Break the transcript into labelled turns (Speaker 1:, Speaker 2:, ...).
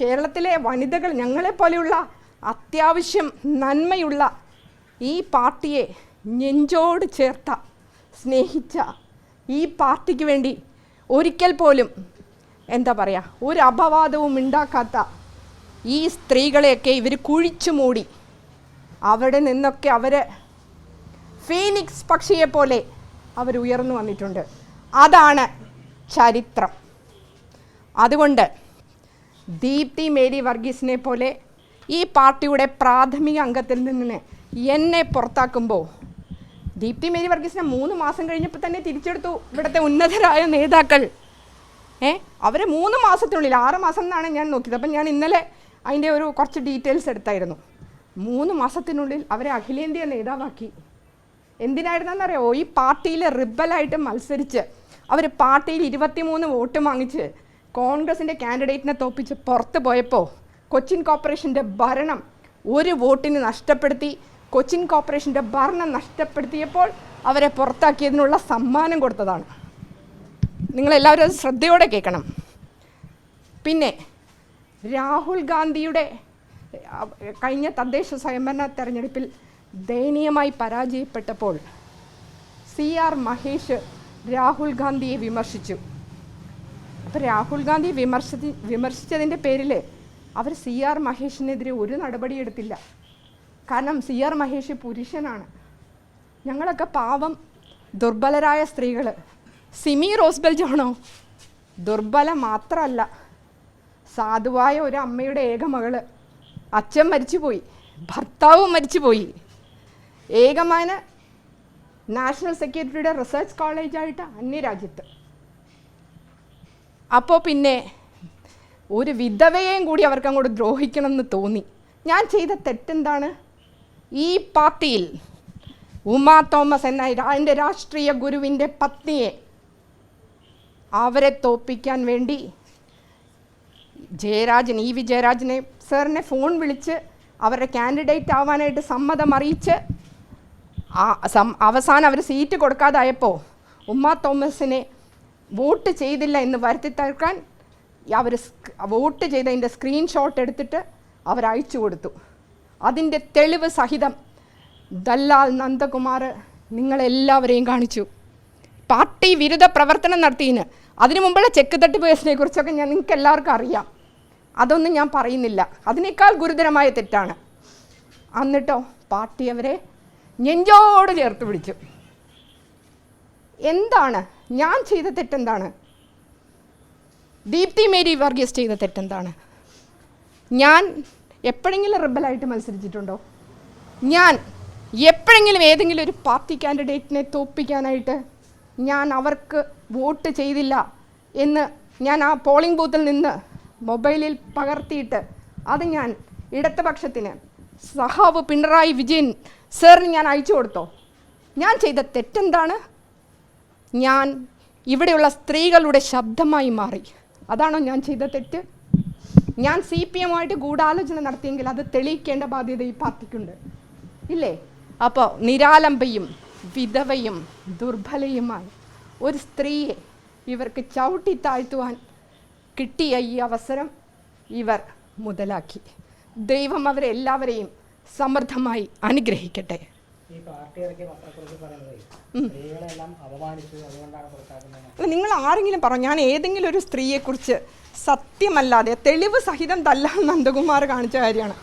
Speaker 1: കേരളത്തിലെ വനിതകൾ ഞങ്ങളെപ്പോലെയുള്ള അത്യാവശ്യം നന്മയുള്ള ഈ പാർട്ടിയെ നെഞ്ചോട് ചേർത്ത സ്നേഹിച്ച ഈ പാർട്ടിക്ക് വേണ്ടി ഒരിക്കൽ പോലും എന്താ പറയുക ഒരു അപവാദവും ഉണ്ടാക്കാത്ത ഈ സ്ത്രീകളെയൊക്കെ ഇവർ കുഴിച്ചു മൂടി അവിടെ നിന്നൊക്കെ അവർ ഫീനിക്സ് പക്ഷിയെ പോലെ അവർ ഉയർന്നു വന്നിട്ടുണ്ട്. അതാണ് ചരിത്രം. അതുകൊണ്ട് ദീപ്തി മേരി വർഗീസിനെ പോലെ ഈ പാർട്ടിയുടെ പ്രാഥമിക അംഗത്തിൽ നിന്ന് എന്നെ പുറത്താക്കുമ്പോൾ ദീപ്തി മേരി വർഗീസിനെ മൂന്ന് മാസം കഴിഞ്ഞപ്പോൾ തന്നെ തിരിച്ചെടുത്തു. ഇവിടുത്തെ ഉന്നതരായ നേതാക്കൾ. ഏ? അവരെ മൂന്ന് മാസത്തിനുള്ളിൽ ആറ് മാസം എന്നാണ് ഞാൻ നോക്കിയത്. അപ്പം ഞാൻ ഇന്നലെ അതിന്റെ ഒരു കുറച്ച് ഡീറ്റെയിൽസ് എടുത്തായിരുന്നു. മൂന്ന് മാസത്തിനുള്ളിൽ അവരെ അഖിലേന്ത്യാ നേതാവാക്കി. എന്തിനായിരുന്നെന്നറിയോ? ഈ പാർട്ടിയിൽ റിബലായിട്ട് മത്സരിച്ച് അവർ പാർട്ടിയിൽ ഇരുപത്തിമൂന്ന് വോട്ട് വാങ്ങിച്ച് കോൺഗ്രസിന്റെ കാൻഡിഡേറ്റിനെ തോപ്പിച്ച് പുറത്ത് പോയപ്പോൾ കൊച്ചിൻ കോർപ്പറേഷന്റെ ഭരണം ഒരു വോട്ടിന് നഷ്ടപ്പെടുത്തി. കൊച്ചിൻ കോർപ്പറേഷന്റെ ഭരണം നഷ്ടപ്പെടുത്തിയപ്പോൾ അവരെ പുറത്താക്കിയതിനുള്ള സമ്മാനം കൊടുത്തതാണ്. നിങ്ങളെല്ലാവരും അത് ശ്രദ്ധയോടെ കേൾക്കണം. പിന്നെ രാഹുൽ ഗാന്ധിയുടെ കഴിഞ്ഞ തദ്ദേശ സ്വയംഭരണ തെരഞ്ഞെടുപ്പിൽ ദയനീയമായി പരാജയപ്പെട്ടപ്പോൾ സി ആർ മഹേഷ് രാഹുൽ ഗാന്ധിയെ വിമർശിച്ചു. അപ്പോൾ രാഹുൽ ഗാന്ധി വിമർശി വിമർശിച്ചതിന്റെ പേരിൽ അവർ സി ആർ മഹേഷിനെതിരെ ഒരു നടപടി എടുത്തില്ല. കാരണം സി ആർ മഹേഷ് പുരുഷനാണ്. ഞങ്ങളൊക്കെ പാവം ദുർബലരായ സ്ത്രീകൾ സിമി റോസ്ബെൽ ജോണോ? ദുർബല മാത്രമല്ല സാധുവായ ഒരു അമ്മയുടെ ഏക മകൾ. അച്ഛൻ മരിച്ചുപോയി. ഭർത്താവും മരിച്ചുപോയി. ഏകമാന നാഷണൽ സെക്യൂരിറ്റിയുടെ റിസർച്ച് കോളേജായിട്ട് അന്യരാജ്യത്ത്. അപ്പോൾ പിന്നെ ഒരു വിധവയെയും കൂടി അവർക്ക് അങ്ങോട്ട് ദ്രോഹിക്കണം എന്ന് തോന്നി. ഞാൻ ചെയ്ത തെറ്റെന്താണ്? ഈ പാർട്ടിയിൽ ഉമാ തോമസ് എന്ന എന്റെ രാഷ്ട്രീയ ഗുരുവിന്റെ പത്നിയെ അവരെ തോപ്പിക്കാൻ വേണ്ടി ജയരാജൻ ഇ വി ജയരാജനെ സാറിനെ ഫോൺ വിളിച്ച് അവരുടെ കാൻഡിഡേറ്റ് ആവാനായിട്ട് സമ്മതം അറിയിച്ച് അവസാനം അവർ സീറ്റ് കൊടുക്കാതായപ്പോൾ ഉമ്മ തോമസിനെ വോട്ട് ചെയ്തില്ല എന്ന് വരുത്തി തീർക്കാൻ അവർ വോട്ട് ചെയ്തതിന്റെ സ്ക്രീൻഷോട്ട് എടുത്തിട്ട് അവർ അയച്ചു കൊടുത്തു. അതിന്റെ തെളിവ് സഹിതം ദല്ലാൽ നന്ദകുമാർ നിങ്ങളെല്ലാവരെയും കാണിച്ചു. പാർട്ടി വിരുദ്ധ പ്രവർത്തനം നടത്തിയതിന് അതിനു മുമ്പുള്ള ചെക്ക് തട്ടിപ്പ് കേസിനെ കുറിച്ചൊക്കെ ഞാൻ നിങ്ങൾക്ക് എല്ലാവർക്കും അറിയാം. അതൊന്നും ഞാൻ പറയുന്നില്ല. അതിനേക്കാൾ ഗുരുതരമായ തെറ്റാണ്. എന്നിട്ടോ പാർട്ടി അവരെ നെഞ്ചോട് ചേർത്ത് പിടിച്ചു. എന്താണ്? ഞാൻ ചെയ്ത തെറ്റെന്താണ്? ദീപ്തി മേരി വർഗീസ് ചെയ്ത തെറ്റെന്താണ്? ഞാൻ എപ്പോഴെങ്കിലും റിബലായിട്ട് മത്സരിച്ചിട്ടുണ്ടോ? ഞാൻ എപ്പോഴെങ്കിലും ഏതെങ്കിലും ഒരു പാർട്ടി കാൻഡിഡേറ്റിനെ തോപ്പിക്കാനായിട്ട് ഞാൻ അവർക്ക് വോട്ട് ചെയ്തില്ല എന്ന് ഞാൻ ആ പോളിംഗ് ബൂത്തിൽ നിന്ന് മൊബൈലിൽ പകർത്തിയിട്ട് അത് ഞാൻ ഇടതുപക്ഷത്തിന് സഹാവ് പിണറായി വിജയൻ സാറിന് ഞാൻ അയച്ചു കൊടുത്തോ? ഞാൻ ചെയ്ത തെറ്റെന്താണ്? ഞാൻ ഇവിടെയുള്ള സ്ത്രീകളുടെ ശബ്ദമായി മാറി. അതാണോ ഞാൻ ചെയ്ത തെറ്റ്? ഞാൻ സി പി എമ്മുമായിട്ട് ഗൂഢാലോചന നടത്തിയെങ്കിൽ അത് തെളിയിക്കേണ്ട ബാധ്യത ഈ പാർട്ടിക്കുണ്ട്. ഇല്ലേ? അപ്പോൾ നിരാലംബയും വിധവയും ദുർബലയുമായി ഒരു സ്ത്രീയെ ഇവർക്ക് ചവിട്ടി താഴ്ത്തുവാൻ കിട്ടിയ ഈ അവസരം ഇവർ മുതലാക്കി. ദൈവം അവരെ എല്ലാവരെയും സമൃദ്ധമായി അനുഗ്രഹിക്കട്ടെ. നിങ്ങൾ ആരെങ്കിലും പറഞ്ഞു? ഞാൻ ഏതെങ്കിലും ഒരു സ്ത്രീയെക്കുറിച്ച് സത്യമല്ലാതെ തെളിവ് സഹിതം തല്ലാൻ നന്ദകുമാർ കാണിച്ച കാര്യമാണ്.